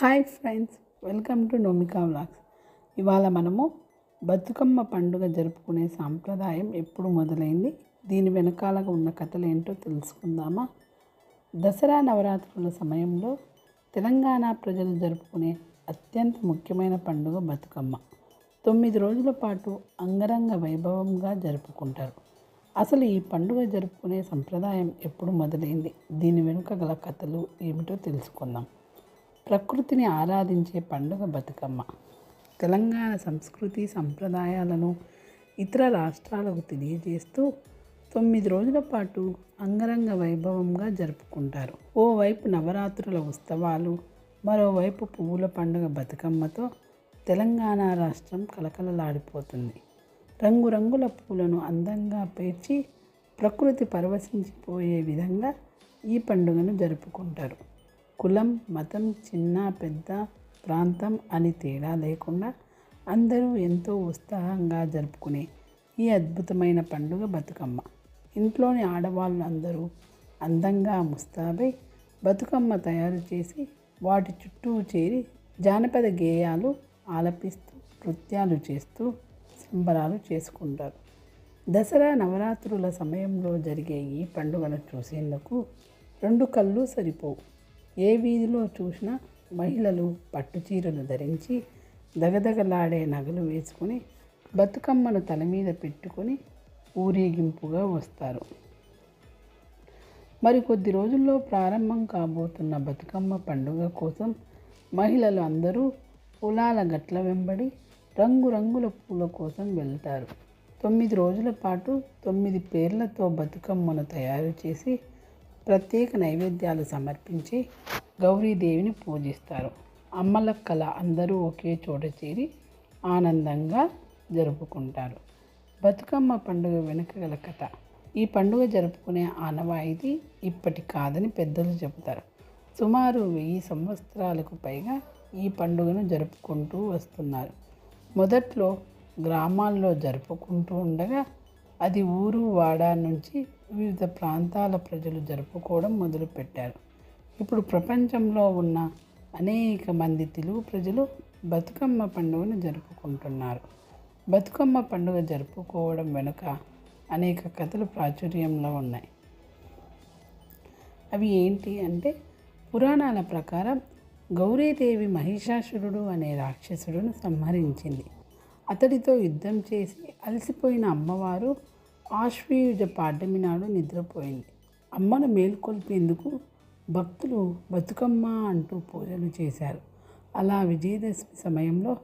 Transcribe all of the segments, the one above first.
Hi friends welcome to Nomika vlogs. ఇవాళ మనము బతుకమ్మ పండుగ జరుపుకునే సాంప్రదాయం ఎప్పుడు మొదలైంది? దీని వెనకాల ఉన్న కథలు ఏంటో తెలుసుకుందామా? దసరా నవరాత్రుల సమయంలో తెలంగాణ ప్రజలు జరుపుకునే అత్యంత ముఖ్యమైన పండుగ బతుకమ్మ. తొమ్మిది రోజుల పాటు అంగరంగ వైభవంగా జరుపుకుంటారు. అసలు ఈ పండుగ జరుపుకునే సంప్రదాయం ఎప్పుడు మొదలైంది? దీని వెనుక గల కథలు ఏమిటో తెలుసుకుందాం. ప్రకృతిని ఆరాధించే పండుగ బతుకమ్మ. తెలంగాణ సంస్కృతి సంప్రదాయాలను ఇతర రాష్ట్రాలకు తెలియజేస్తూ తొమ్మిది రోజుల పాటు అంగరంగ వైభవంగా జరుపుకుంటారు. ఓవైపు నవరాత్రుల ఉత్సవాలు మరోవైపు పువ్వుల పండుగ బతుకమ్మతో తెలంగాణ రాష్ట్రం కలకలలాడిపోతుంది. రంగురంగుల పూలను అందంగా పేర్చి ప్రకృతి పరవశించిపోయే విధంగా ఈ పండుగను జరుపుకుంటారు. కులం మతం చిన్న పెద్ద ప్రాంతం అని తేడా లేకుండా అందరూ ఎంతో ఉత్సాహంగా జరుపుకునే ఈ అద్భుతమైన పండుగ బతుకమ్మ. ఇంట్లోని ఆడవాళ్ళు అందరూ అందంగా ముస్తాబై బతుకమ్మ తయారు చేసి వాటి చుట్టూ చేరి జానపద గేయాలు ఆలపిస్తూ నృత్యాలు చేస్తూ సంబరాలు చేసుకుంటారు. దసరా నవరాత్రుల సమయంలో జరిగే ఈ పండుగను చూసేందుకు రెండు కళ్ళు సరిపోవు. ఏ వీధిలో చూసినా మహిళలు పట్టు చీరలు ధరించి దగదగలాడే నగలు వేసుకుని బతుకమ్మను తల మీద పెట్టుకొని ఊరేగింపుగా వస్తారు. మరి కొద్ది రోజుల్లో ప్రారంభం కాబోతున్న బతుకమ్మ పండుగ కోసం మహిళలు అందరూ పొలాల గట్ల వెంబడి రంగురంగుల పూల కోసం వెళ్తారు. తొమ్మిది రోజుల పాటు తొమ్మిది పేర్లతో బతుకమ్మను తయారు చేసి ప్రత్యేక నైవేద్యాలు సమర్పించి గౌరీదేవిని పూజిస్తారు. అమ్మల కళ అందరూ ఒకే చోట చేరి ఆనందంగా జరుపుకుంటారు. బతుకమ్మ పండుగ వెనుక గల కథ. ఈ పండుగ జరుపుకునే ఆనవాయితీ ఇప్పటి కాదని పెద్దలు చెబుతారు. సుమారు వెయ్యి సంవత్సరాలకు పైగా ఈ పండుగను జరుపుకుంటూ వస్తున్నారు. మొదట్లో గ్రామాల్లో జరుపుకుంటూ ఉండగా అది ఊరు వాడ నుంచి వివిధ ప్రాంతాల ప్రజలు జరుపుకోవడం మొదలుపెట్టారు. ఇప్పుడు ప్రపంచంలో ఉన్న అనేక మంది తెలుగు ప్రజలు బతుకమ్మ పండుగను జరుపుకుంటున్నారు. బతుకమ్మ పండుగ జరుపుకోవడం వెనుక అనేక కథలు ప్రాచుర్యంలో ఉన్నాయి. అవి ఏంటి అంటే పురాణాల ప్రకారం గౌరీదేవి మహిషాసురుడు అనే రాక్షసుడును సంహరించింది. అతడితో యుద్ధం చేసి అలసిపోయిన అమ్మవారు ఆశ్వయుజ పాడ్యమి నాడు నిద్రపోయింది. అమ్మను మేల్కొల్పేందుకు భక్తులు బతుకమ్మ అంటూ పూజలు చేశారు. అలా విజయదశమి సమయంలో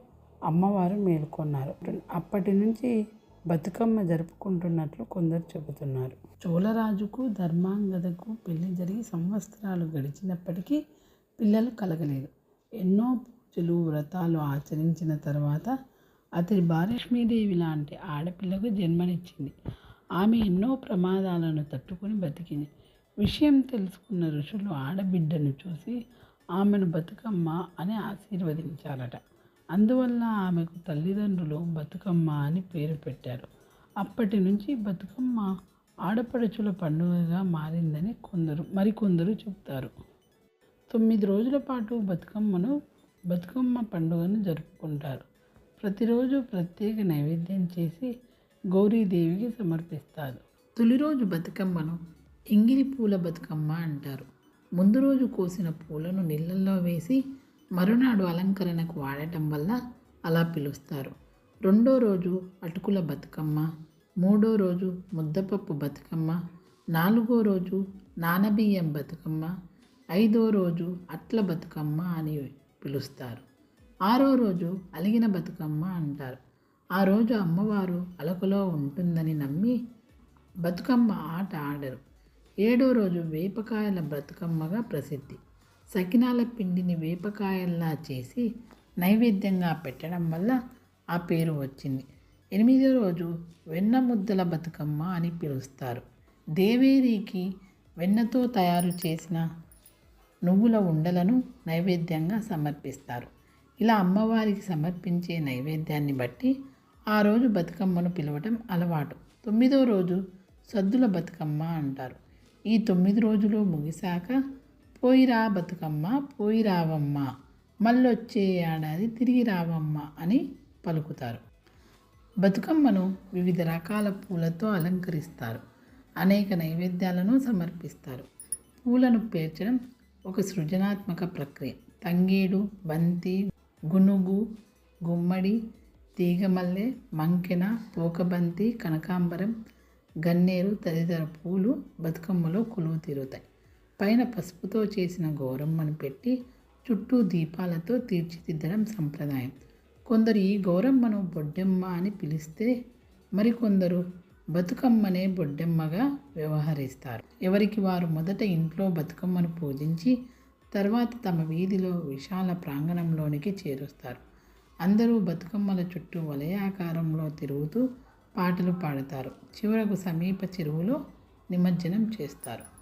అమ్మవారు మేల్కొన్నారు. అప్పటి నుంచి బతుకమ్మ జరుపుకుంటున్నట్లు కొందరు చెబుతున్నారు. చోళరాజుకు ధర్మాంగదకు పెళ్ళి జరిగి సంవత్సరాలు గడిచినప్పటికీ పిల్లలు కలగలేదు. ఎన్నో పూజలు వ్రతాలు ఆచరించిన తర్వాత అతడి భారలక్ష్మీదేవి లాంటి ఆడపిల్లకు జన్మనిచ్చింది. ఆమె ఎన్నో ప్రమాదాలను తట్టుకొని బతికింది. విషయం తెలుసుకున్న ఋషులు ఆడబిడ్డను చూసి ఆమెను బతుకమ్మ అని ఆశీర్వదించారట. అందువల్ల ఆమెకు తల్లిదండ్రులు బతుకమ్మ అని పేరు పెట్టారు. అప్పటి నుంచి బతుకమ్మ ఆడపడుచుల పండుగగా మారిందని కొందరు మరికొందరు చెప్తారు తొమ్మిది రోజుల పాటు బతుకమ్మను బతుకమ్మ పండుగను జరుపుకుంటారు. ప్రతిరోజు ప్రత్యేక నైవేద్యం చేసి గౌరీదేవికి సమర్పిస్తారు. తొలి రోజు బతుకమ్మను ఎంగిలి పూల బతుకమ్మ అంటారు. ముందు రోజు కోసిన పూలను నీళ్ళల్లో వేసి మరునాడు అలంకరణకు వాడటం వల్ల అలా పిలుస్తారు. రెండో రోజు అటుకుల బతుకమ్మ మూడో రోజు ముద్దపప్పు బతుకమ్మ నాలుగో రోజు నానబియ్యం బతుకమ్మ ఐదో రోజు అట్ల బతుకమ్మ అని పిలుస్తారు. ఆరో రోజు అలిగిన బతుకమ్మ అంటారు. ఆ రోజు అమ్మవారు అలకలో ఉంటుందని నమ్మి బతుకమ్మ ఆట ఆడరు. ఏడో రోజు వేపకాయల బతుకమ్మగా ప్రసిద్ధి. సకినాల పిండిని వేపకాయల్లా చేసి నైవేద్యంగా పెట్టడం వల్ల ఆ పేరు వచ్చింది. ఎనిమిదో రోజు వెన్న ముద్దల బతుకమ్మ అని పిలుస్తారు. దేవేరికి వెన్నతో తయారు చేసిన నువ్వుల ఉండలను నైవేద్యంగా సమర్పిస్తారు. ఇలా అమ్మవారికి సమర్పించే నైవేద్యాన్ని బట్టి ఆ రోజు బతుకమ్మను పిలవటం అలవాటు. తొమ్మిదో రోజు సద్దుల బతుకమ్మ అంటారు. ఈ తొమ్మిది రోజులు ముగిశాక పోయిరా బతుకమ్మ పోయిరావమ్మ మళ్ళొచ్చే ఏడాది తిరిగి రావమ్మ అని పలుకుతారు. బతుకమ్మను వివిధ రకాల పూలతో అలంకరిస్తారు. అనేక నైవేద్యాలను సమర్పిస్తారు. పూలను పేర్చడం ఒక సృజనాత్మక ప్రక్రియ. తంగేడు బంతి గునుగు గుమ్మడి తీగమల్లె మంకెన పోకబంతి కనకాంబరం గన్నేరు తదితర పూలు బతుకమ్మలో కొలువు తీరుతాయి. పైన పసుపుతో చేసిన గౌరమ్మను పెట్టి చుట్టూ దీపాలతో తీర్చిదిద్దడం సంప్రదాయం. కొందరు ఈ గౌరమ్మను బొడ్డెమ్మ అని పిలిస్తే మరికొందరు బతుకమ్మనే బొడ్డెమ్మగా వ్యవహరిస్తారు. ఎవరికి వారు మొదట ఇంట్లో బతుకమ్మను పూజించి తర్వాత తమ వీధిలో విశాల ప్రాంగణంలోనికి చేరుస్తారు. అందరూ బతుకమ్మల చుట్టూ వలయాకారంలో తిరుగుతూ పాటలు పాడతారు. చివరకు సమీప చెరువులో నిమజ్జనం చేస్తారు.